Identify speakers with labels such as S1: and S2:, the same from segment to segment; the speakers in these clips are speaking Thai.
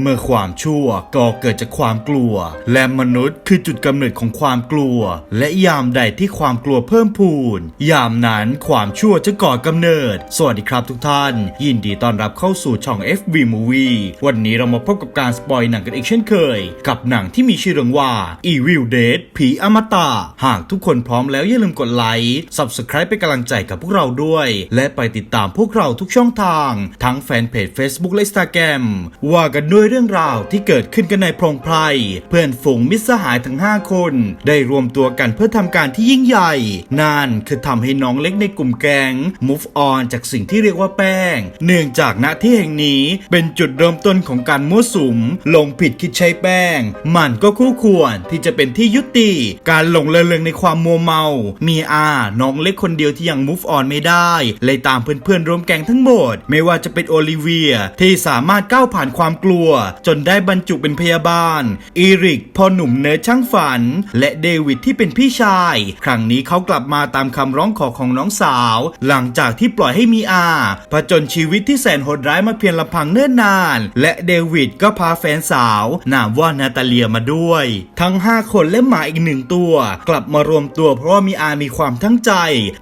S1: เมื่อความชั่วก่อเกิดจากความกลัว และมนุษย์คือจุดกำเนิดของความกลัว และยามใดที่ความกลัวเพิ่มพูน ยามนั้นความชั่วจะก่อกำเนิด สวัสดีครับทุกท่าน ยินดีต้อนรับเข้าสู่ช่อง FV Movie วันนี้เรามาพบกับการสปอยหนังกันอีกเช่นเคย กับหนังที่มีชื่อเรื่องว่า Evil Dead ผีอมตะหากทุกคนพร้อมแล้วอย่าลืมกดไลค์ Subscribe เป็นกำลังใจกับพวกเราด้วย และไปติดตามพวกเราทุกช่องทาง ทั้งแฟนเพจ Facebook และ Instagram ว่ากันด้วยยเรื่องราวที่เกิดขึ้นกันในพรงไพรเพื่อนฝูงมิตรสหายทั้ง 5 คน ได้รวมตัวกันเพื่อทำการที่ยิ่งใหญ่ นั่นคือทำให้น้องเล็กในกลุ่มแกง move on จากสิ่งที่เรียกว่าแป้ง เนื่องจากณที่แห่งนี้เป็นจุดเริ่มต้นของการมั่วสุม ลงผิดคิดใช้แป้ง มันก็คู่ควรที่จะเป็นที่ยุติ การหลงระเริงในความมัวเมา มีอาน้องเล็กคนเดียวที่ยัง move on ไม่ได้เลยตามเพื่อนๆรวมแกงทั้งหมด ไม่ว่าจะเป็นโอลิเวียที่สามารถก้าวผ่านความกลัวจนได้บรรจุเป็นพยาบาล อีริกพ่อหนุ่มเนิร์ดช่างฝัน และเดวิดที่เป็นพี่ชาย ครั้งนี้เขากลับมาตามคำร้องขอของน้องสาว หลังจากที่ปล่อยให้มีอาผจญชีวิตที่แสนโหดร้ายมาเพียงลำพังเนิ่นนาน และเดวิดก็พาแฟนสาว นามว่านาตาเลียมาด้วย ทั้ง 5 คนและหมาอีกหนึ่งตัว กลับมารวมตัวเพราะว่ามีอามีความทั้งใจ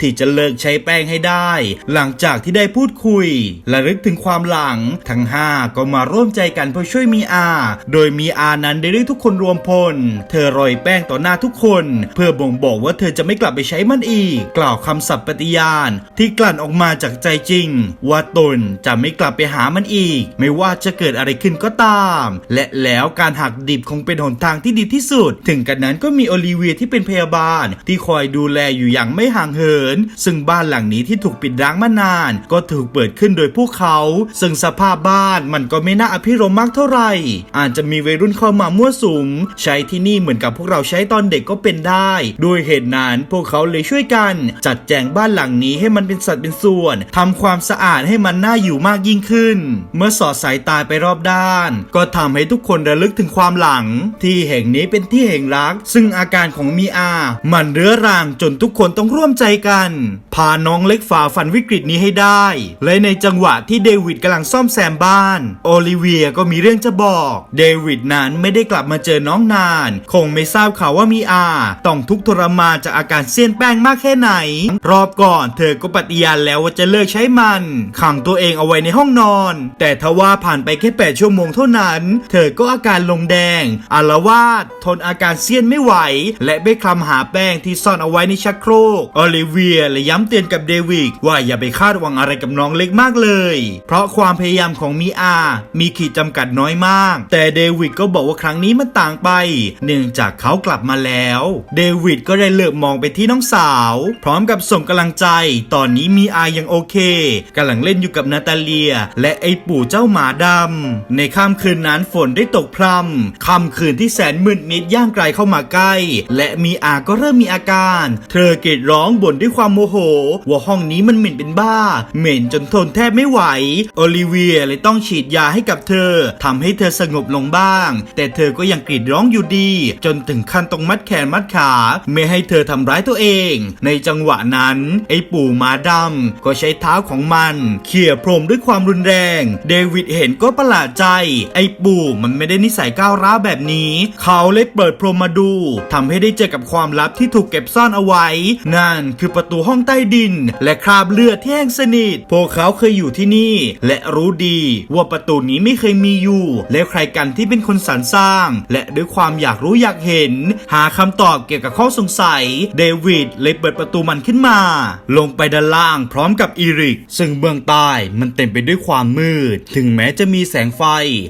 S1: ที่จะเลิกใช้แป้งให้ได้ หลังจากที่ได้พูดคุยและลึกถึงความหลัง ทั้ง 5 ก็มาร่วมใจกันเพื่อช่วยมีอา โดยมีอานั้นได้เรียกทุกคนรวมพล เธอโรยแป้งต่อหน้าทุกคน เพื่อบ่งบอกว่าเธอจะไม่กลับไปใช้มันอีก กล่าวคำสัตย์ปฏิญาณ ที่กลั่นออกมาจากใจจริง ว่าตนจะไม่กลับไปหามันอีก ไม่ว่าจะเกิดอะไรขึ้นก็ตาม และแล้วการหักดิบคงเป็นหนทางที่ดีที่สุด ถึงกันนั้นก็มีโอลิเวียที่เป็นพยาบาล ที่คอยดูแลอยู่อย่างไม่ห่างเหิน ซึ่งบ้านหลังนี้ที่ถูกปิดร้างมานาน ก็ถูกเปิดขึ้นโดยพวกเขา ซึ่งสภาพบ้านมันก็ไม่น่าอภิรมย์มากเท่าไหร่ อาจจะมีวัยรุ่นเข้ามามั่วสุม ใช้ที่นี่เหมือนกับพวกเราใช้ตอนเด็กก็เป็นได้ ด้วยเหตุนั้นพวกเขาเลยช่วยกัน จัดแจงบ้านหลังนี้ให้มันเป็นสัดเป็นส่วนทำความสะอาดให้มันน่าอยู่มากยิ่งขึ้น เมื่อสอดสายตาไปรอบด้าน ก็ทำให้ทุกคนระลึกถึงความหลัง ที่แห่งนี้เป็นที่แห่งรัก ซึ่งอาการของมีอา มันเรื้อรังจนทุกคนต้องร่วมใจกันาน้องเล็กฝ่าฟันวิกฤตนี้ให้ได้ และในจังหวะที่เดวิดกำลังซ่อมแซมบ้าน โอลิเวียก็มีเรื่องจะบอก เดวิดนั้นไม่ได้กลับมาเจอน้องนาน คงไม่ทราบข่าวว่ามีอา ต้องทุกข์ทรมานจากอาการเสี้ยนแป้งมากแค่ไหน รอบก่อนเธอก็ปฏิญาณแล้วว่าจะเลิกใช้มัน ขังตัวเองเอาไว้ในห้องนอน แต่ทว่าผ่านไปแค่ 8 ชั่วโมงเท่านั้น เธอก็อาการลงแดงอาละวาดทนอาการเสี้ยนไม่ไหว และไปคลำหาแป้งที่ซ่อนเอาไว้ในชักโครก โอลิเวียเลยย้ำเตือนกับเดวิดว่าอย่าไปคาดหวังอะไรกับน้องเล็กมากเลย เพราะความพยายามของมีอา มีขีดจำกัดน้อยมาก แต่เดวิดก็บอกว่าครั้งนี้มันต่างไป เนื่องจากเขากลับมาแล้ว เดวิดก็ได้เลือกมองไปที่น้องสาว พร้อมกับส่งกำลังใจ ตอนนี้มีอายังโอเคกำลังเล่นอยู่กับนาตาเลีย และไอปู่เจ้าหมาดำในค่ำคืนนั้นฝนได้ตกพรำค่ำคืนที่แสนมืดมิดย่างไกลเข้ามาใกล้ และมีอาก็เริ่มมีอาการ เธอกรีดร้องบ่นด้วยความโมโหว่าห้องนี้มันเหม็นเป็นบ้า เหม็นจนทนแทบไม่ไหว โอลิเวียเลยต้องฉีดยาให้กับเธอทำให้เธอสงบลงบ้าง แต่เธอก็ยังกรีดร้องอยู่ดี จนถึงขั้นต้องมัดแขนมัดขา ไม่ให้เธอทำร้ายตัวเอง ในจังหวะนั้น ไอ้ปู่หมาดำก็ใช้เท้าของมันเขี่ยพรมด้วยความรุนแรง เดวิดเห็นก็ประหลาดใจ ไอ้ปู่มันไม่ได้นิสัยก้าวร้าวแบบนี้ เขาเลยเปิดพรมมาดูทำให้ได้เจอกับความลับที่ถูกเก็บซ่อนเอาไว้ นั่นคือประตูห้องใต้ดิน และคราบเลือดที่แห้งสนิท พวกเขาเคยอยู่ที่นี่ และรู้ดีว่าประตูนี้ไม่เคยมีอยู่ แล้วใครกันที่เป็นคนสรรสร้าง และด้วยความอยากรู้อยากเห็น หาคำตอบเกี่ยวกับข้อสงสัย เดวิดเลยเปิดประตูมันขึ้นมา ลงไปด้านล่างพร้อมกับอีริก ซึ่งเบื้องใต้มันเต็มไปด้วยความมืด ถึงแม้จะมีแสงไฟ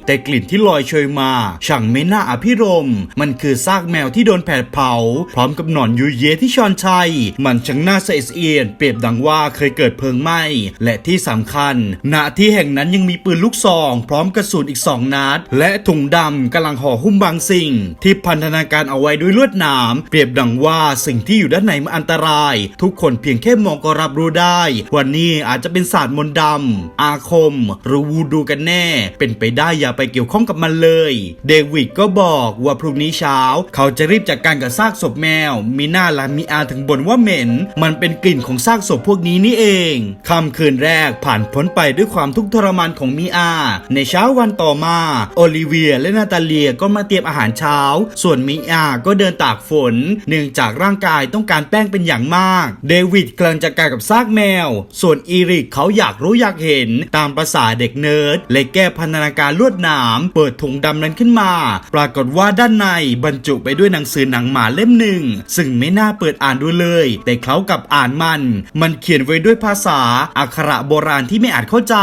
S1: แต่กลิ่นที่ลอยเชยมา ช่างไม่น่าอภิรม มันคือซากแมวที่โดนแผดเผา พร้อมกับหนอนยุยเยที่ชอนชัย มันช่างน่าสะเอดสะเอียียนเปรียบดังว่าเคยเกิดเพลิงไหม้ และที่สำคัญ ณที่แห่งนั้นยังมีปืนลูกซอง พร้อมกระสุนอีกสองนัด และถุงดำกำลังห่อหุ้มบางสิ่ง ที่พันธนาการเอาไว้ด้วยลวดหนาม เปรียบดังว่าสิ่งที่อยู่ด้านในมันอันตราย ทุกคนเพียงแค่มองก็รับรู้ได้ วันนี้อาจจะเป็นศาสตร์มนต์ดำอาคม หรือวูดูกันแน่ เป็นไปได้อย่าไปเกี่ยวข้องกับมันเลย เดวิดก็บอกว่าพรุ่งนี้เช้า เขาจะรีบจัดการกับซากศพแมว มีหน้าลามีอาถึงบ่นว่าเหม็น มันเป็นกลิ่นของซากศพพวกนี้นี่เองค่ำคืนแรกผ่านพ้นไปด้วยความทุกข์ทรมานของมีอา ในเช้าวันต่อมา โอลิเวียและนาตาเลียก็มาเตรียมอาหารเช้า ส่วนมีอาก็เดินตากฝน เนื่องจากร่างกายต้องการแป้งเป็นอย่างมาก เดวิดกำลังจะกายกับซากแมว ส่วนอีริกเขาอยากรู้อยากเห็นตามประษาเด็กเนิร์ดเลยแก้พันธนาการลวดหนาม เปิดถุงดำนั้นขึ้นมา ปรากฏว่าด้านในบรรจุไปด้วยหนังสือหนังหมาเล่มหนึ่ง ซึ่งไม่น่าเปิดอ่านดูเลย แต่เขากับอ่านมันมันเขียนไว้ด้วยภาษาอักขระโบราณที่ไม่อาจเข้าใจ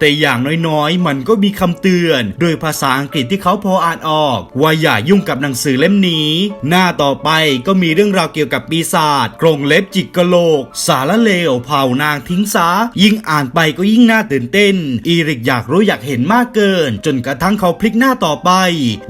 S1: แต่อย่างน้อยๆ มันก็มีคำเตือน โดยภาษาอังกฤษที่เขาพออ่านออก ว่าอย่ายุ่งกับหนังสือเล่มนี้ หน้าต่อไปก็มีเรื่องราวเกี่ยวกับปีศาจกรงเล็บจิกกะโหลก สารเลวเผานางทิ้งซะยิ่งอ่านไปก็ยิ่งน่าตื่นเต้น อีริกอยากรู้อยากเห็นมากเกิน จนกระทั่งเขาพลิกหน้าต่อไป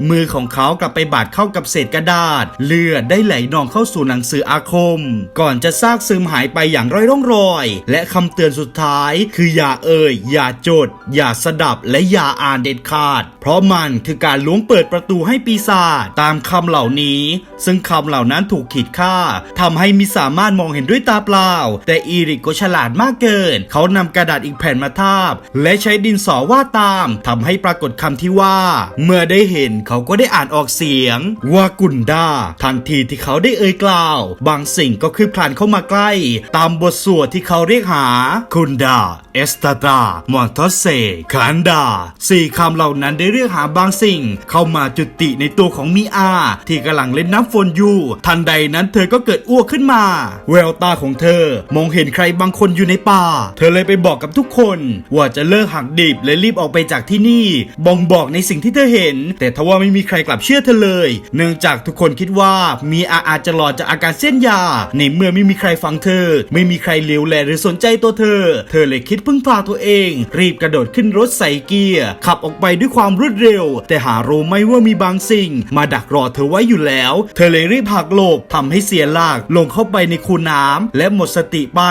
S1: มือของเขากลับไปบาดเข้ากับเศษกระดาษ เลือดได้ไหลนองเข้าสู่หนังสืออาคม ก่อนจะซากซึมหายไปอย่างร้อยร่องรอย และคำเตือนสุดท้าย คืออย่าเอ่ย อย่าจด อย่าสดับและอย่าอ่านเด็ดขาด เพราะมันคือการล้วงเปิดประตูให้ปีศาจตามคำเหล่านี้ ซึ่งคำเหล่านั้นถูกขีดค่าทำให้มิสามารถมองเห็นด้วยตาเปล่า แต่อีริกก็ฉลาดมากเกิน เขานำกระดาษอีกแผ่นมาทาบ และใช้ดินสอวาดตามทำให้ปรากฏคำที่ว่า เมื่อได้เห็นเขาก็ได้อ่านออกเสียง ว่ากุนดาทันทีที่เขาได้เอ่ยกล่าว บางสิ่งก็คือพลันเข้ามาใกล้ตามบทสวดที่เขาเรียกหา คุนดา เอสตาตา มอนทอสเซคันดาสี่คำเหล่านั้นได้เรียกหาบางสิ่ง เข้ามาจุติในตัวของมิอา ที่กำลังเล่นน้ำฝนอยู่ ทันใดนั้นเธอก็เกิดอ้วกขึ้นมา แววตาของเธอมองเห็นใครบางคนอยู่ในป่า เธอเลยไปบอกกับทุกคน ว่าจะเลิกหักดิบและรีบออกไปจากที่นี่บ่งบอกในสิ่งที่เธอเห็น แต่ทว่าไม่มีใครกลับเชื่อเธอเลย เนื่องจากทุกคนคิดว่ามีอาอาจจะหลอดจากอาการเส้นยา ในเมื่อไม่มีใครฟังเธอไม่มีใครเลี้ยวแลหรือสนใจตัวเธอ เธอเลยคิดพึ่งพาตัวเอง รีบกระโดดขึ้นรถใส่เกียร์ ขับออกไปด้วยความรวดเร็ว แต่หารู้ไหมว่ามีบางสิ่ง มาดักรอเธอไว้อยู่แล้ว เธอเลยรีบหักหลบทำให้เสียหลักลงเข้าไปในคูน้ำและหมดสติไป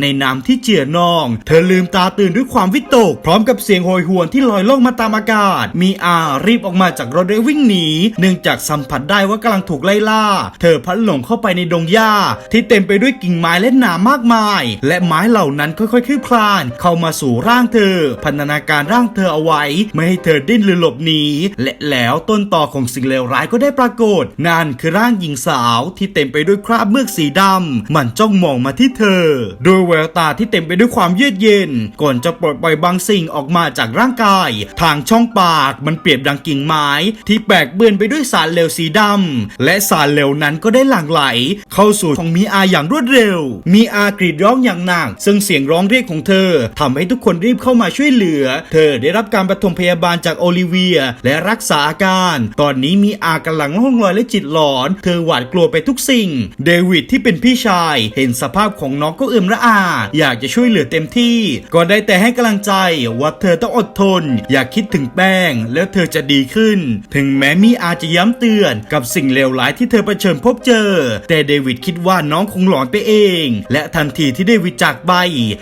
S1: ในน้ำที่เจือนอง เธอลืมตาตื่นด้วยความวิตก พร้อมกับเสียงโหยหวนที่ลอยล่องมาตามอากาศ มีอารีบออกมาจากรถและวิ่งหนี เนื่องจากสัมผัสได้ว่ากำลังถูกไล่ล่า เธอพลัดหลงเข้าไปในดงหญ้าที่เต็มไปด้วยกิ่งไม้และหนามากมาย และไม้เหล่านั้นค่อยๆคลืบคลาน เข้ามาสู่ร่างเธอ พันธนาการร่างเธอเอาไว้ ไม่ให้เธอดิ้นหรือหลบหนีและแล้วต้นต่อของสิ่งเลวร้ายก็ได้ปรากฏ นั่นคือร่างหญิงสาวที่เต็มไปด้วยคราบเมือกสีดำมันจ้องมองมาที่เธอ โดยแววตาที่เต็มไปด้วยความเยือกเย็น ก่อนจะปลดปล่อยบางสิ่งออกมาจากร่างกาย ทางช่องปากมันเปรียบดังกิ่งไม้ ที่แปกเปื้อนไปด้วยสารเหลวสีดำและสารเหลวนั้นก็ได้หลั่งไหล เข้าสู่ของมีอาอย่างรวดเร็ว มีีอากรีดร้องอย่างหนักซึ่งเสียงร้องเรียกของเธอทำให้ทุกคนรีบเข้ามาช่วยเหลือ เธอได้รับการปฐมพยาบาลจากโอลิเวีย และรักษาอาการ ตอนนี้มีอากำลังล่องลอยและจิตหลอน เธอหวาดกลัวไปทุกสิ่ง เดวิดที่เป็นพี่ชาย เห็นสภาพของน้องก็เอื่มระอา อยากจะช่วยเหลือเต็มที่ ก็ได้แต่ให้กำลังใจว่าเธอต้องอดทน อย่าคิดถึงแป้ง แล้วเธอจะดีขึ้น ถึงแม้มีอาจะย้ำเตือน กับสิ่งเลวร้ายที่เธอเผชิญพบเจอ แต่เดวิดคิดว่าน้องคงหลอนไปเองและทันทีที่เดวิจากไป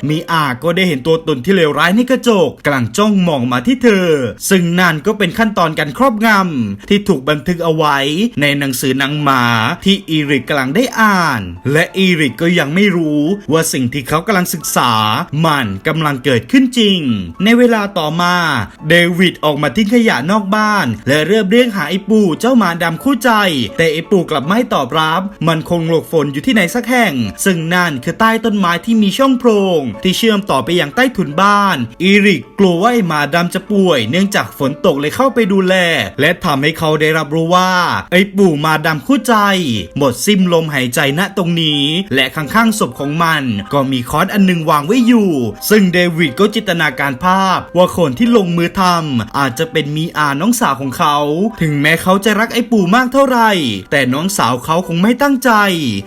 S1: มีอาก็ได้เห็นตัวตนที่เลวร้ายในกระจกกำลังจ้องมองมาที่เธอ ซึ่งนั่นก็เป็นขั้นตอนการครอบงำที่ถูกบันทึกเอาไว้ ในหนังสือหนังหมาที่อีริกกำลังได้อ่าน และอีริกก็ยังไม่รู้ว่าสิ่งที่เขากำลังศึกษา มันกำลังเกิดขึ้นจริง ในเวลาต่อมา เดวิดออกมาทิ้งขยะนอกบ้าน และเริ่มเรียกหาไอ้ปูเจ้าหมาดำคู่ใจ แต่ไอ้ปูกลับไม่ตอบรับ มันคงหลบฝนอยู่ที่ไหนสักแห่ง ซึ่งนั่นคือใต้ต้นไม้ที่มีช่องโพรง ที่เชื่อมต่อไปอยังใต้ถุนบ้าน อีริกกลัวว่าไอ้หมาดำจะป่วย เนื่องจากฝนตกเลยเข้าไปดูแล และทำให้เขาได้รับรู้ว่า ไอ้ปู่หมาดำคู่ใจ หมดสิ้นลมหายใจณตรงนี้ และข้างๆศพของมัน ก็มีค้อนอันหนึงวางไว้อยู่ ซึ่งเดวิดก็จินตนาการภาพ ว่าคนที่ลงมือทำอาจจะเป็นมีอาน้องสาวของเขา ถึงแม้เขาจะรักไอ้ปู่มากเท่าไหร่ แต่น้องสาวเขาคงไม่ตั้งใจ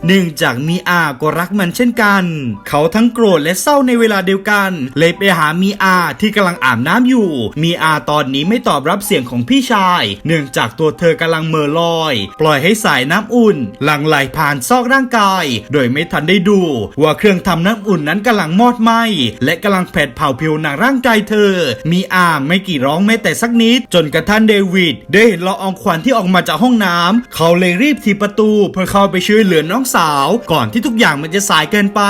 S1: เนื่องจากมีอาก็รักมันเช่นกัน เขาทั้งโกรธและเศร้าในเวลาเดียวกัน เลยไปหามีอาที่กำลังอาบน้ำอยู่ มีอาตอนนี้ไม่ตอบรับเสียงของพี่ชาย เนื่องจากตัวเธอกำลังเม่อลอย ปล่อยให้สายน้ำอุ่น หลั่งไหลผ่านซอกร่างกาย โดยไม่ทันได้ดู ว่าเครื่องทำน้ำอุ่นนั้นกำลังมอดไหม้และกำลังแผดเผาผิวหนังร่างกายเธอ มีอาไม่กี่ร้องแม้แต่สักนิด จนกระทั่งเดวิดได้เห็นละอองควันที่ออกมาจากห้องน้ำเขาเลยรีบถีบประตูเพื่อเข้าไปช่วยเหลือน้องสาว ก่อนที่ทุกอย่างมันจะสายเกินไป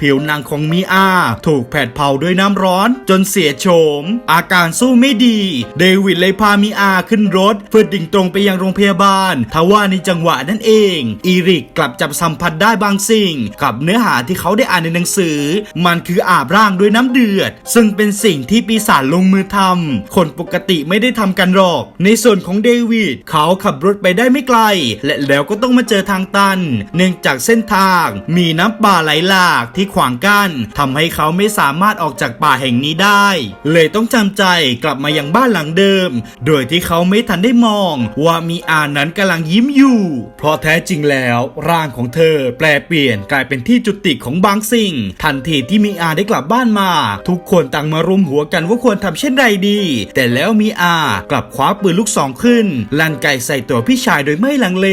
S1: ผิวหนังของมีอาถูกแผดเผาด้วยน้ำร้อน จนเสียโฉม อาการสู้ไม่ดี เดวิดเลยพามีอาขึ้นรถเพื่อดิ่งตรงไปยังโรงพยาบาลทว่าในจังหวะนั้นเอง อีริกกลับจับสัมผัสได้บางสิ่ง กับเนื้อหาที่เขาได้อ่านในหนังสือ มันคืออาบร่างด้วยน้ำเดือด ซึ่งเป็นสิ่งที่ปีศาจลงมือทำคนปกติไม่ได้ทำกันหรอก ในส่วนของเดวิดเขาขับรถไปได้ไม่ไกล และแล้วก็ต้องมาเจอทางตัน เนื่องจากเส้นทางมีน้ำป่าไหลไหลลากที่ขวางกั้นทำให้เขาไม่สามารถออกจากป่าแห่งนี้ได้ เลยต้องจำใจกลับมายังบ้านหลังเดิม โดยที่เขาไม่ทันได้มอง ว่ามีอานั้นกำลังยิ้มอยู่ เพราะแท้จริงแล้วร่างของเธอแปลเปลี่ยนกลายเป็นที่จุติของบางสิ่ง ทันทีที่มีอาได้กลับบ้านมา ทุกคนต่างมารุมหัวกันว่าควรทำเช่นไรดี แต่แล้วมีอากลับคว้าปืนลูกซองขึ้น ลั่นไกใส่ตัวพี่ชายโดยไม่ลังเล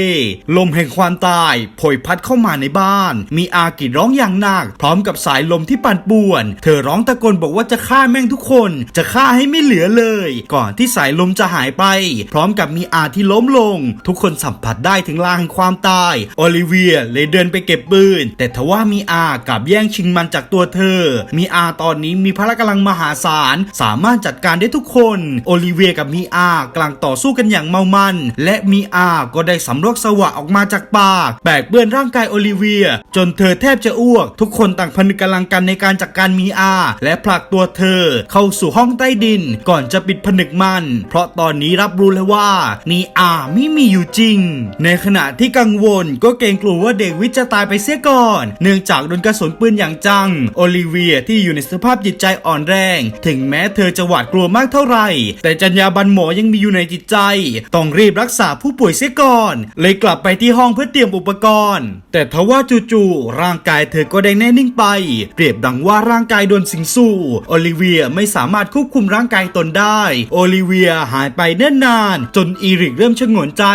S1: ลมแห่งความตายโผยพัดเข้ามาในบ้าน มีอากรีดร้ององอย่างหนัก พร้อมกับสายลมที่ปั่นป่วน เธอร้องตะโกนบอกว่าจะฆ่าแม่งทุกคน จะฆ่าให้ไม่เหลือเลย ก่อนที่สายลมจะหายไป พร้อมกับมีอาที่ล้มลง ทุกคนสัมผัสได้ถึงลางแห่งความตายโอลิเวียเลยเดินไปเก็บปืน แต่ทว่ามีอากลับแย่งชิงมันจากตัวเธอ มีอาตอนนี้มีพละกำลังมหาศาล สามารถจัดการได้ทุกคนโอลิเวียกับมีอากำลังต่อสู้กันอย่างเมามัน และมีอาก็ได้สำรวกสวะออกมาจากปากแบกเปื้อนร่างกายโอลิเวีย จนเธอแทบจะอ้วก ทุกคนต่างพนึกกำลังกันในการจัดการมีอา และผลักตัวเธอเข้าสู่ห้องใต้ดิน ก่อนจะปิดผนึกมัน เพราะตอนนี้รับรู้แล้วว่า มีอาไม่มีอยู่จริง ในขณะที่กังวลก็เกรงกลัวว่าเด็กวิทย์จะตายไปเสียก่อน เนื่องจากโดนกระสุนปืนอย่างจัง โอลิเวียที่อยู่ในสภาพจิตใจอ่อนแรง ถึงแม้เธอจะหวาดกลัวมากเท่าไหร่ แต่จรรยาบรรณหมอยังมีอยู่ในจิตใจ ต้องรีบรักษาผู้ป่วยเสียก่อน เลยกลับไปที่ห้องเพื่อเตรียมอุปกรณ์ แต่ทว่าจู่ๆร่างกายายเธอก็ได้แน่นิ่งไป เปรียบดังว่าร่างกายโดนสิงสู่โอลิเวียไม่สามารถควบคุมร่างกายตนได้ โอลิเวียหายไปเนิ่นนาน จนอีริกเริ่มชงนใจ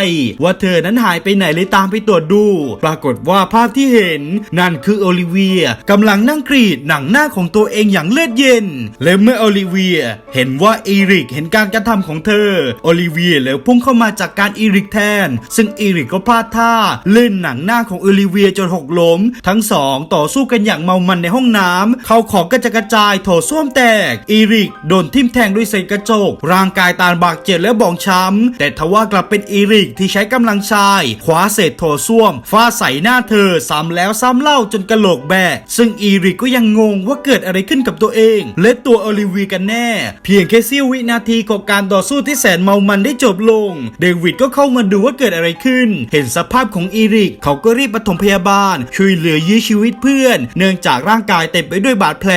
S1: ว่าเธอนั้นหายไปไหนเลยตามไปตรวจดู ปรากฏว่าภาพที่เห็น นั่นคือโอลิเวียกำลังนั่งกรีดหนังหน้าของตัวเองอย่างเลือดเย็น และเมื่อโอลิเวียเห็นว่าอีริกเห็นการกระทำของเธอ โอลิเวียแล้วพุ่งเข้ามาจากการอีริกแทน ซึ่งอีริกก็พลาดท่าลื่นหนังหน้าของโอลิเวียจนหกล้ม ทั้งสององต่อสู้กันอย่างเมามันในห้องน้ำเขาของกระจดกระจายโถส้วมแตก อีริกโดนทิ่มแทงด้วยเศษกระจก ร่างกายตาบาดเจ็บและบองช้ำ แต่ทว่ากลับเป็นอีริกที่ใช้กำลังชายคว้าเศษโถส้วมฟาใส่หน้าเธอซ้ำแล้วซ้ำเล่าจนกระโหลกแบกซึ่งอีริกก็ยังงงว่าเกิดอะไรขึ้นกับตัวเอง และตัวโอลิเวียกันแน่ เพียงแค่เสี้ยววินาทีของการต่อสู้ที่แสนเมามันได้จบลง เดวิดก็เข้ามาดูว่าเกิดอะไรขึ้น เห็นสภาพของอีริก เขาก็รีบปฐมพยาบาล ช่วยเหลือยื้อชีวิตเพื่อน เนื่องจากร่างกายเต็มไปด้วยบาดแผล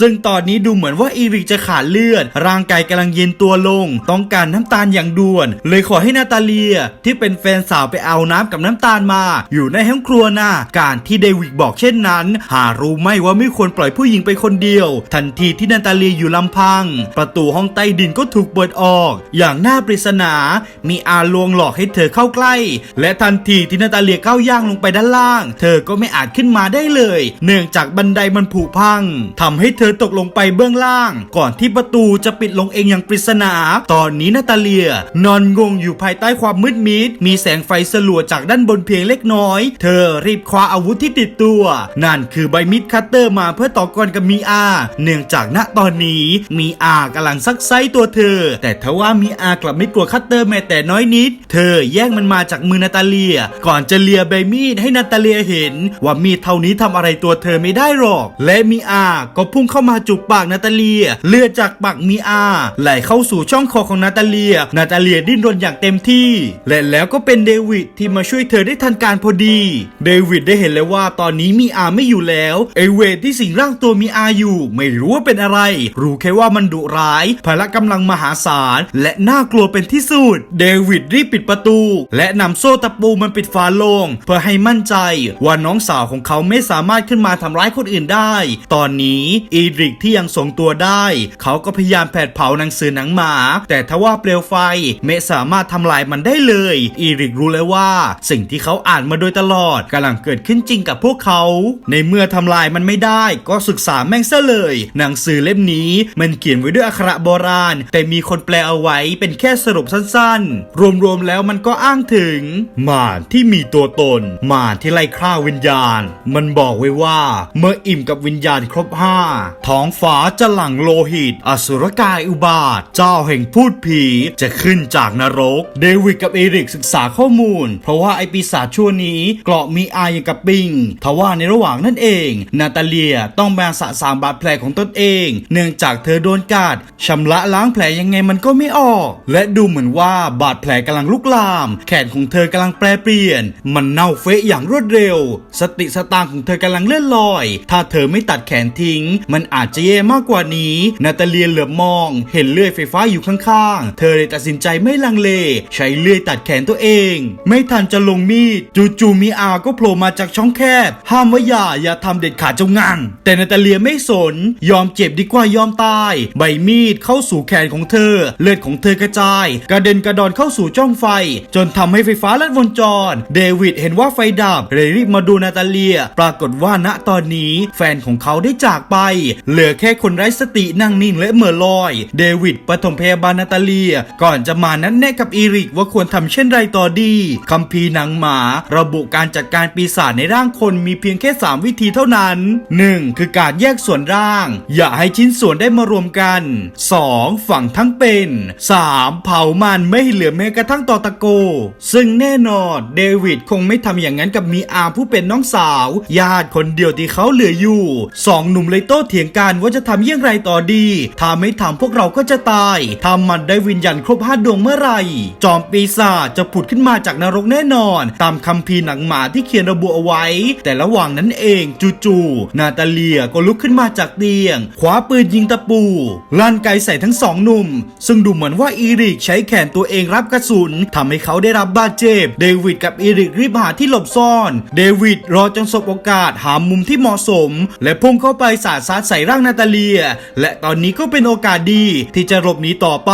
S1: ซึ่งตอนนี้ดูเหมือนว่าอีริกจะขาดเลือด ร่างกายกำลังเย็นตัวลง ต้องการน้ำตาลอย่างด่วน เลยขอให้นาตาเลีย ที่เป็นแฟนสาวไปเอาน้ำกับน้ำตาลมา อยู่ในห้องครัวน่ะการที่เดวิดบอกเช่นนั้น หารู้ไหม่ว่าไม่ควรปล่อยผู้หญิงไปคนเดียว ทันทีที่นาตาเลียอยู่ลำพัง ประตูห้องใต้ดินก็ถูกเปิดออก อย่างน่าปริศนา มีอาลวงหลอกให้เธอเข้าใกล้ และทันทีที่นาตาเลียก้าวย่างลงไปด้านล่าง เธอก็ไม่อาจขึ้นมาได้เลย เนื่องจากบันไดมันผุพังทำให้เธอตกลงไปเบื้องล่าง ก่อนที่ประตูจะปิดลงเองอย่างปริศนา ตอนนี้นาตาเลีย นอนงงอยู่ภายใต้ความมืดมิด มีแสงไฟสลัวจากด้านบนเพียงเล็กน้อย เธอรีบคว้าอาวุธที่ติดตัว นั่นคือใบมิดคัตเตอร์มาเพื่อต่อกรกับมีอา เนื่องจากณตอนนี้มีอากำลังซักไซตัวเธอ แต่ทว่ามีอากลับไม่กลัวคัตเตอร์แม้แต่น้อยนิด เธอแย่งมันมาจากมือนาตาเลีย ก่อนจะเลียใบมีดให้นาตาเลียเห็นว่ามีดเท่านี้ทำอะไรตัวเธอไม่ได้หรอก และมีอาก็พุ่งเข้ามาจุกปากนาตาเลีย เลือดจากปากมีอาไหลเข้าสู่ช่องคอของนาตาเลีย นาตาเลียดิ้นรนอย่างเต็มที่ และแล้วก็เป็นเดวิดที่มาช่วยเธอได้ทันการพอดี เดวิดได้เห็นแล้วว่าตอนนี้มีอาไม่อยู่แล้วไอเวทที่สิงร่างตัวมีอาอยู่ ไม่รู้ว่าเป็นอะไร รู้แค่ว่ามันดุร้าย พละกำลังมหาศาล และน่ากลัวเป็นที่สุด เดวิดรีบปิดประตู และนำโซ่ตะปูมันปิดฝาโลง เพื่อให้มั่นใจว่าน้องสาวของเขาไม่สามารถขึ้นมาทำร้ายคนอื่นได้ ตอนนี้อีริกที่ยังทรงตัวได้ เขาก็พยายามแผดเผาหนังสือหนังหมา แต่ทว่าเปลวไฟไม่สามารถทำลายมันได้เลย อีริกรู้แล้วว่า สิ่งที่เขาอ่านมาโดยตลอดกำลังเกิดขึ้นจริงกับพวกเขา ในเมื่อทำลายมันไม่ได้ ก็ศึกษาแม่งซะเลย หนังสือเล่มนี้มันเขียนไว้ด้วยอักขระโบราณ แต่มีคนแปลเอาไว้เป็นแค่สรุปสั้นๆ รวมๆแล้วมันก็อ้างถึงมารที่มีตัวตนมารที่ไล่ฆ่าวิญญาณ มันบอกไว้ว่า เมื่ออิ่มกับวิญญาณครบห้าท้องฟ้าจะหลั่งโลหิต อสุรกายอุบาท เจ้าแห่งพูดผีจะขึ้นจากนรก เดวิดกับเอริกศึกษาข้อมูล เพราะว่าไอปีศาจชั่วนี้เกราะมีอายอย่างกับปิงทว่าในระหว่างนั่นเอง นาตาเลียต้องมาสะสางบาดแผลของตนเอง เนื่องจากเธอโดนกาดชำระล้างแผลยังไงมันก็ไม่ออก และดูเหมือนว่าบาดแผลกำลังลุกลาม แขนของเธอกำลังแปรเปลี่ยน มันเน่าเฟะอย่างรวดเร็ว สติสตางของเธอกำลังเลื่อนลอย ถ้าเธอไม่ตัดแขนทิ้ง มันอาจจะแย่มากกว่านี้ นาตาเลียเหลือบมอง เห็นเลื่อยไฟฟ้าอยู่ข้างๆ เธอเลยตัดสินใจไม่ลังเล ใช้เลื่อยตัดแขนตัวเอง ไม่ทันจะลงมีดจู่ๆมีอาก็โผล่มาจากช่องแคบ ห้ามว่าอย่าอย่าทำเด็ดขาดเจ้างังแต่นาตาเลียไม่สน ยอมเจ็บดีกว่ายอมตาย ใบมีดเข้าสู่แขนของเธอ เลือดของเธอกระจาย กระเด็นกระดอนเข้าสู่จ้องไฟ จนทำให้ไฟฟ้าลัดวงจร เดวิดเห็นว่าไฟดับเลยรีบมาดูนาตาเลียปรากฏว่าณตอนนี้แฟนของเขาได้จากไป เหลือแค่คนไร้สตินั่งนิ่งและเหม่อลอย เดวิดปฐมพยาบาลนาตาเลีย ก่อนจะมานัดแนะกับอีริกว่าควรทำเช่นไรต่อดี คัมภีร์หนังหมา ระบุการจัดการปีศาจในร่างคนมีเพียงแค่ 3 วิธีเท่านั้น 1. คือการแยกส่วนร่าง อย่าให้ชิ้นส่วนได้มารวมกัน 2. ฝังทั้งเป็น 3. เผามันไม่เหลือแม้กระทั่งตอตะโก ซึ่งแน่นอนเดวิดคงไม่ทำอย่างนั้นกับมีอาผู้เป็นน้องสาวญาติคนเดียวที่เขาเหลืออยู่สองหนุ่มเลยโต้เถียงกันว่าจะทำเยี่ยงไรต่อดีถ้าไม่ทำพวกเราก็จะตายถ้ามันได้วิญญาณครบห้าดวงเมื่อไหร่ จอมปีศาจจะผุดขึ้นมาจากนรกแน่นอน ตามคัมภีร์หนังหมาที่เขียนระบุเอาไว้ แต่ระหว่างนั้นเองจู่ๆนาตาเลียก็ลุกขึ้นมาจากเตียงคว้าปืนยิงตะปู ลั่นไกใส่ทั้งสองหนุ่ม ซึ่งดูเหมือนว่าอีริกใช้แขนตัวเองรับกระสุนทำให้เขาได้รับบาดเจ็บ เดวิดกับอีริกรีบหาที่หลบซ่อน เดวิดรอจนสบโอกาสหามุมที่เหมาะสม และพุ่งเข้าไปสาดซัดใส่ร่างนาตาเลีย และตอนนี้ก็เป็นโอกาสดีที่จะหลบหนีต่อไป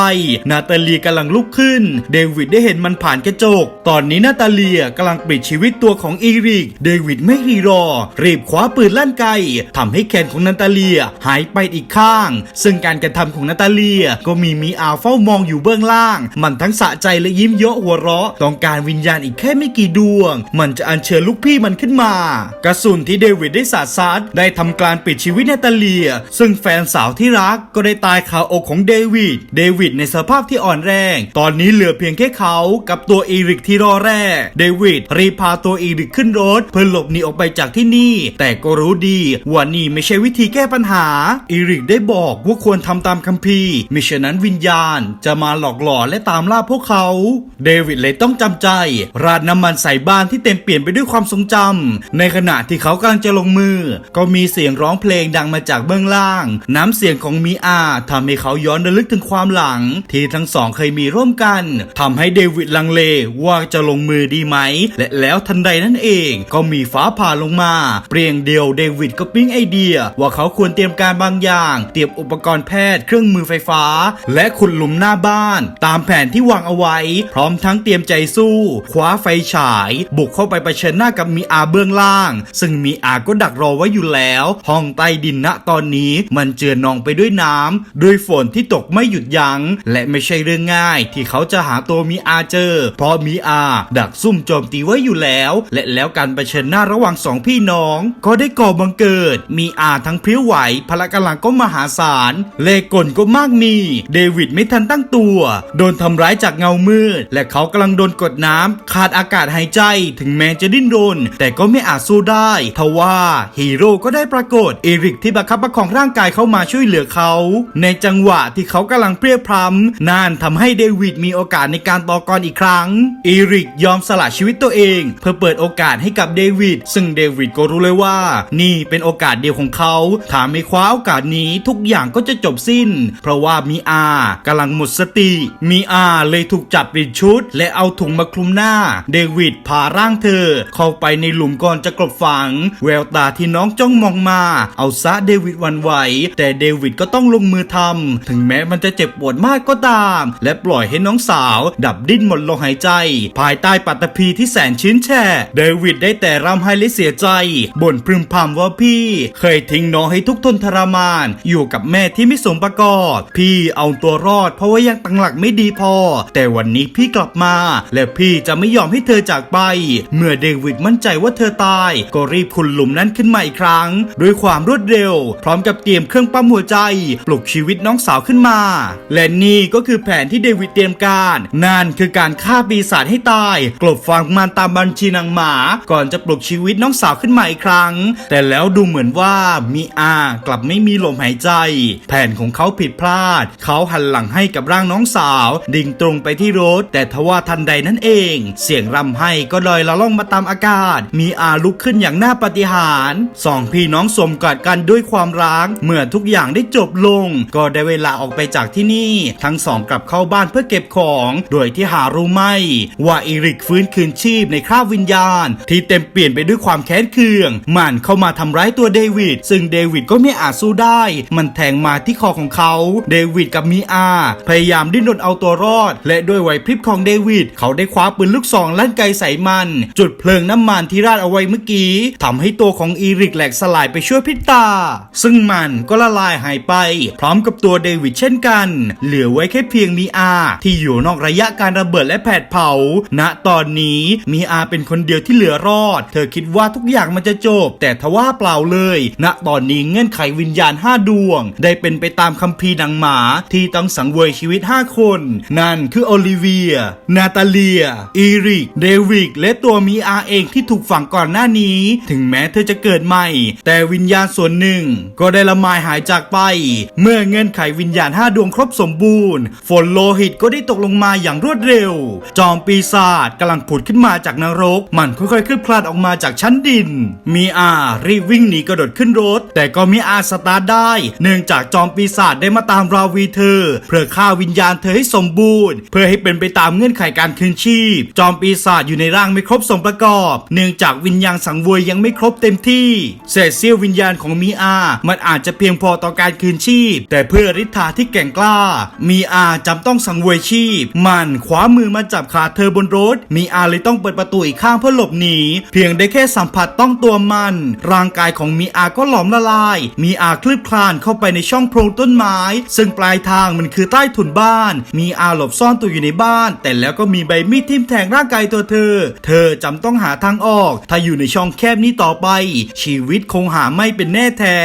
S1: นาตาเลียกำลังลุกขึ้น เดวิดได้เห็นมันผ่านกระจก ตอนนี้นาตาเลียกำลังปิดชีวิตตัวของอีริก เดวิดไม่รีรอ รีบคว้าปืนลั่นไกทำให้แขนของนาตาเลียหายไปอีกข้าง ซึ่งการกระทำของนาตาเลียก็มีมีอาเฝ้ามองอยู่เบื้องล่าง มันทั้งสะใจและยิ้มเยาะหัวเราะ ต้องการวิญญาณอีกแค่ไม่กี่ดวง มันจะอัญเชิญลูกพี่มันขึ้นมา กระสุนที่เดวิดได้สาดซัดได้ทำการปิดชีวิตนาตาเลีย ซึ่งแฟนสาวที่รักก็ได้ตายคาอกของเดวิด เดวิดในสภาพที่อ่อนแรง ตอนนี้เหลือเพียงแค่เขากับตัวอีริกที่รอแร่เดวิดรีพาตัวอีริกขึ้นรถ เพื่อหลบหนีออกไปจากที่นี่ แต่ก็รู้ดีว่านี่ไม่ใช่วิธีแก้ปัญหา อีริกได้บอกว่าควรทำตามคัมภีร์มิฉะนั้นวิญญาณจะมาหลอกหลอนและตามล่าพวกเขา เดวิดเลยต้องจำใจ ราดน้ำมันใส่บ้านที่เต็มเปลี่ยนไปด้วยความทรงจำในขณะที่ที่เขากำลังจะลงมือ ก็มีเสียงร้องเพลงดังมาจากเบื้องล่าง น้ำเสียงของมีอาทำให้เขาย้อนระลึกถึงความหลัง ที่ทั้งสองเคยมีร่วมกันทำให้เดวิดลังเลว่าจะลงมือดีไหม และแล้วทันใดนั่นเองก็มีฟ้าผ่าลงมา เปรียงเดียวเดวิดก็ปิ๊งไอเดีย ว่าเขาควรเตรียมการบางอย่าง เตรียมอุปกรณ์แพทย์เครื่องมือไฟฟ้า และขุดหลุมหน้าบ้าน ตามแผนที่วางเอาไว้ พร้อมทั้งเตรียมใจสู้ คว้าไฟฉาย บุกเข้าไปเผชิญหน้ากับมีอาเบื้องล่างซึ่งมีอาก็ดักรอไว้อยู่แล้ว ห้องใต้ดินณตอนนี้มันเจือนองไปด้วยน้ำด้วยฝนที่ตกไม่หยุดยัง้ง และไม่ใช่เรื่องง่าย ที่เขาจะหาตัวมีอาเจอ เพราะมีอา ดักซุ่มโจมตีไว้อยู่แล้ว และแล้วการเผชิญหน้าระหว่างสองพี่น้อง ก็ได้ก่อบังเกิด มีอาทั้งพริ้วไหวพละกำลังก็มหาศาลเลกลก็มากมี เดวิดไม่ทันตั้งตัว โดนทำร้ายจากเงามืด และเขากำลังโดนกดน้ำขาดอากาศหายใจ ถึงแม้จะดิ้นรนแต่ก็ไม่อาจสู้ได้ทว่าฮีโร่ก็ได้ปรากฏเอริกที่บังคับประคองร่างกายเข้ามาช่วยเหลือเขา ในจังหวะที่เขากำลังเพรียพร้ำนั่นทำให้เดวิดมีโอกาสในการต่อกรอีกครั้งเอริกยอมสละชีวิตตัวเอง เพื่อเปิดโอกาสให้กับเดวิดซึ่งเดวิดก็รู้เลยว่า นี่เป็นโอกาสเดียวของเขาถ้าไม่คว้าโอกาสนี้ทุกอย่างก็จะจบสิ้น เพราะว่ามีอากำลังหมดสติ มีอาเลยถูกจับปิดชุด และเอาถุงมาคลุมหน้า เดวิดพาร่างเธอ เข้าไปในหลุมก่อนจะกลบฝังแววตาที่น้องจ้องมองมา เอาซะเดวิดวันไหว แต่เดวิดก็ต้องลงมือทำถึงแม้มันจะเจ็บปวดมากก็ตาม และปล่อยให้น้องสาว ดับดิ้นหมดลมหายใจ ภายใต้ปัตตภีที่แสนชื้นแช่ เดวิดได้แต่ร่ำไห้และเสียใจบ่นพึมพำว่าพี่ เคยทิ้งน้องให้ทุกทนทรมาน อยู่กับแม่ที่ไม่สมประกอบ พี่เอาตัวรอดเพราะว่ายังตั้งหลักไม่ดีพอ แต่วันนี้พี่กลับมา และพี่จะไม่ยอมให้เธอจากไป เมื่อเดวิดมั่นใจว่าเธอตาย ก็ก็รีบขุดหลุมนั้นขึ้นมาอีกครั้งด้วยความรวดเร็ว พร้อมกับเตรียมเครื่องปั๊มหัวใจ ปลุกชีวิตน้องสาวขึ้นมา และนี่ก็คือแผนที่เดวิดเตรียมการนั่นคือการฆ่าปีศาจให้ตาย กลบฟังมันตามบัญชีนางหมา ก่อนจะปลุกชีวิตน้องสาวขึ้นมาอีกครั้ง แต่แล้วดูเหมือนว่ามีอากลับไม่มีลมหายใจ แผนของเขาผิดพลาด เขาหันหลังให้กับร่างน้องสาว ดิ่งตรงไปที่รถ แต่ทว่าทันใดนั่นเอง เสียงรำให้ก็ลอยละล่องมาตามอากาศ มีอาลุกขึ้นอย่างน่าปฏิหารสองพี่น้องสมกอดกันด้วยความรักเมื่อทุกอย่างได้จบลง ก็ได้เวลาออกไปจากที่นี่ ทั้งสองกลับเข้าบ้านเพื่อเก็บของ โดยที่หารู้ไม่ ว่าอีริกฟื้นคืนชีพในคราบวิญญาณ ที่เต็มเปลี่ยนไปด้วยความแค้นเคือง มันเข้ามาทำร้ายตัวเดวิดซึ่งเดวิดก็ไม่อาจสู้ได้ มันแทงมาที่คอของเขา เดวิดกับมีอา พยายามดิ้นรนเอาตัวรอด และด้วยไหวพริบของเดวิดเขาได้คว้าปืนลูกซองลั่นไกใส่มัน จุดเพลิงน้ำมันที่ราดเอาไว้เมื่อกี้ทำให้ตัวของอีริกแหลกสลายไปช่วยพิตา ซึ่งมันก็ละลายหายไป พร้อมกับตัวเดวิดเช่นกัน เหลือไว้แค่เพียงมีอาที่อยู่นอกระยะการระเบิดและแผดเผา ณตอนนี้มีอาเป็นคนเดียวที่เหลือรอด เธอคิดว่าทุกอย่างมันจะจบ แต่ทว่าเปล่าเลย ณตอนนี้เงื่อนไขวิญญาณ 5 ดวง ได้เป็นไปตามคัมภีร์หนังหมาที่ต้องสังเวยชีวิต 5 คน นั่นคือโอลิเวีย นาตาเลีย อีริก เดวิกและตัวมีอาเองที่ถูกฝังก่อนหน้านี้ถึงแม้เธอจะเกิดใหม่ แต่วิญญาณส่วนหนึ่ง ก็ได้ละมายหายจากไป เมื่อเงื่อนไขวิญญาณ5ดวงครบสมบูรณ์ ฝนโลหิตก็ได้ตกลงมาอย่างรวดเร็ว จอมปีศาจกำลังผุดขึ้นมาจากนรก มันค่อยๆคลืบคลานออกมาจากชั้นดิน มีอารีบวิ่งหนีกระโดดขึ้นรถ แต่ก็มีอาสตาร์ได้ เนื่องจากจอมปีศาจได้มาตามราวีเธอ เพื่อฆ่าวิญญาณเธอให้สมบูรณ์ เพื่อให้เป็นไปตามเงื่อนไขการคืนชีพ จอมปีศาจอยู่ในร่างไม่ครบสมประกอบ เนื่องจากวิญญาณสังเวยยังไม่ครบเต็มที่เศษเสี้ยววิญญาณของมีอา มันอาจจะเพียงพอต่อการคืนชีพ แต่เพื่อฤทธาที่แก่งกล้า มีอาจำต้องสังเวยชีพ มันคว้ามือมาจับขาเธอบนรถ มีอาเลยต้องเปิดประตูอีกข้างเพื่อหลบหนี เพียงได้แค่สัมผัสต้องตัวมัน ร่างกายของมีอาก็หลอมละลาย มีอาคลืบคลานเข้าไปในช่องโพรงต้นไม้ ซึ่งปลายทางมันคือใต้ถุนบ้าน มีอาหลบซ่อนตัวอยู่ในบ้าน แต่แล้วก็มีใบมีดทิ่มแทงร่างกายตัวเธอ เธอจำต้องหาทางออก ถ้าอยู่ในช่องแคบนี้ต่อไป ชีวิตคงหาไม่เป็นแน่แท้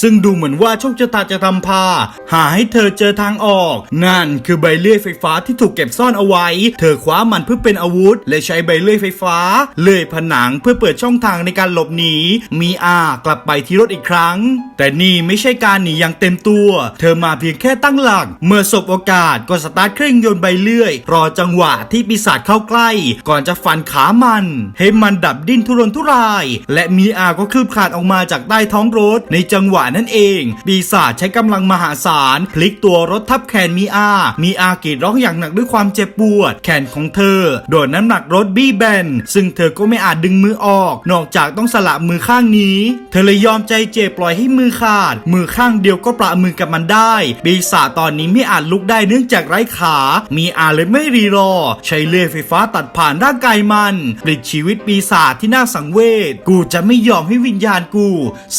S1: ซึ่งดูเหมือนว่าโชคชะตาจะทำพา หาให้เธอเจอทางออก นั่นคือใบเลื่อยไฟฟ้าที่ถูกเก็บซ่อนเอาไว้ เธอคว้ามันเพื่อเป็นอาวุธ และใช้ใบเลื่อยไฟฟ้า เลื่อยผนังเพื่อเปิดช่องทางในการหลบหนี มีอากลับไปที่รถอีกครั้ง แต่นี่ไม่ใช่การหนีอย่างเต็มตัว เธอมาเพียงแค่ตั้งหลัก เมื่อสบโอกาสก็สตาร์ทเครื่องยนต์ใบเลื่อย รอจังหวะที่ปีศาจเข้าใกล้ ก่อนจะฟันขามัน ให้มันดับดิ้นทุรนทุรายและมีอาก็คืบคลานออกมาจากใต้ท้องรถ ในจังหวะนั้นเอง ปีศาจใช้กำลังมหาศาล พลิกตัวรถทับแขนมีอา มีอากรีดร้องอย่างหนักด้วยความเจ็บปวด แขนของเธอ โดนน้ำหนักรถบี้แบน ซึ่งเธอก็ไม่อาจดึงมือออก นอกจากต้องสละมือข้างนี้ เธอเลยยอมใจเจ็บปล่อยให้มือขาด มือข้างเดียวก็ประมือกับมันได้ ปีศาจตอนนี้ไม่อาจลุกได้เนื่องจากไร้ขา มีอาเลยไม่รีรอ ใช้เลื่อยไฟฟ้าตัดผ่านร่างกายมันปลิดชีวิตปีศาจที่น่าสังเวชกูจะไม่ยอมให้วิญญาณกู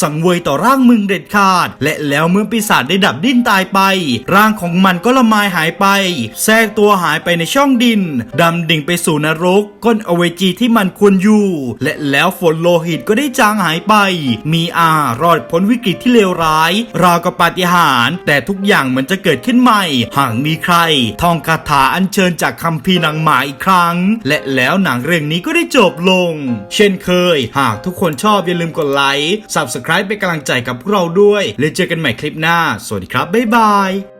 S1: สังเวยต่อร่างมึงเด็ดขาด และแล้วเมื่อปีศาจได้ดับดิ้นตายไป ร่างของมันก็ละมายหายไป แทรกตัวหายไปในช่องดินดำดิ่งไปสู่นรก ก้นอเวจีที่มันควรอยู่ และแล้วฝนโลหิตก็ได้จางหายไป มีอารอดพ้นวิกฤตที่เลวร้ายราวกับปาฏิหาริย์แต่ทุกอย่างมือนจะเกิดขึ้นใหม่ หากมีใครท่องคาถาอัญเชิญจากคัมภีร์นังหมาอีกครั้ง และแล้วหนังเรื่องนี้ก็ได้จบลง เช่นเคยหากากทุกคนชอบอย่าลืมกดไลค์ Subscribe เป็นกำลังใจกับพวกเราด้วย แล้วเจอกันใหม่คลิปหน้า สวัสดีครับ บ๊ายบาย